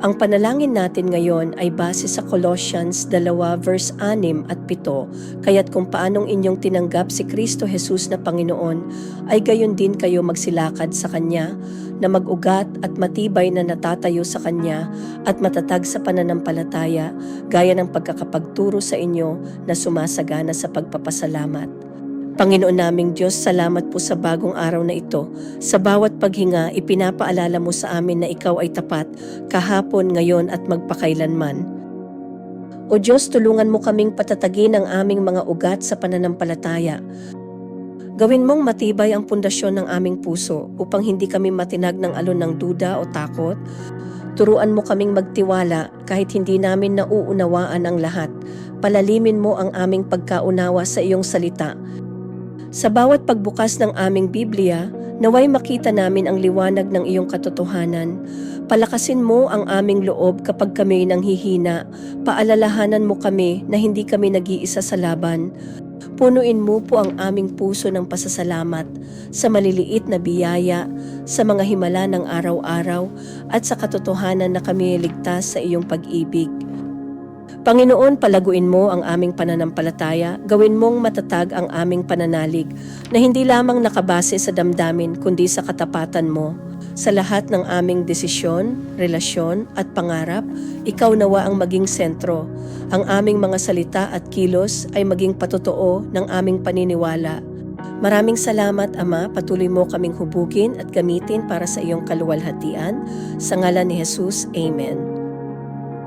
Ang panalangin natin ngayon ay base sa Colossians 2 verse 6 at 7, kaya't kung paanong inyong tinanggap si Kristo Jesus na Panginoon, ay gayon din kayo magsilakad sa Kanya, na mag-ugat at matibay na natatayo sa Kanya at matatag sa pananampalataya, gaya ng pagkakapagturo sa inyo na sumasagana sa pagpapasalamat. Panginoon naming Diyos, salamat po sa bagong araw na ito. Sa bawat paghinga, ipinapaalala mo sa amin na ikaw ay tapat, kahapon, ngayon at magpakailanman. O Diyos, tulungan mo kaming patatagin ang aming mga ugat sa pananampalataya. Gawin mong matibay ang pundasyon ng aming puso upang hindi kami matinag ng alon ng duda o takot. Turuan mo kaming magtiwala kahit hindi namin nauunawaan ang lahat. Palalimin mo ang aming pagkaunawa sa iyong salita. Sa bawat pagbukas ng aming Biblia, naway makita namin ang liwanag ng iyong katotohanan. Palakasin mo ang aming loob kapag kami nanghihina. Paalalahanan mo kami na hindi kami nag-iisa sa laban. Punuin mo po ang aming puso ng pasasalamat sa maliliit na biyaya, sa mga himala ng araw-araw, at sa katotohanan na kami ligtas sa iyong pag-ibig. Panginoon, palaguin mo ang aming pananampalataya, gawin mong matatag ang aming pananalig, na hindi lamang nakabase sa damdamin kundi sa katapatan mo. Sa lahat ng aming desisyon, relasyon at pangarap, ikaw nawa ang maging sentro. Ang aming mga salita at kilos ay maging patotoo ng aming paniniwala. Maraming salamat, Ama. Patuloy mo kaming hubugin at gamitin para sa iyong kaluwalhatian. Sa ngalan ni Jesus, Amen.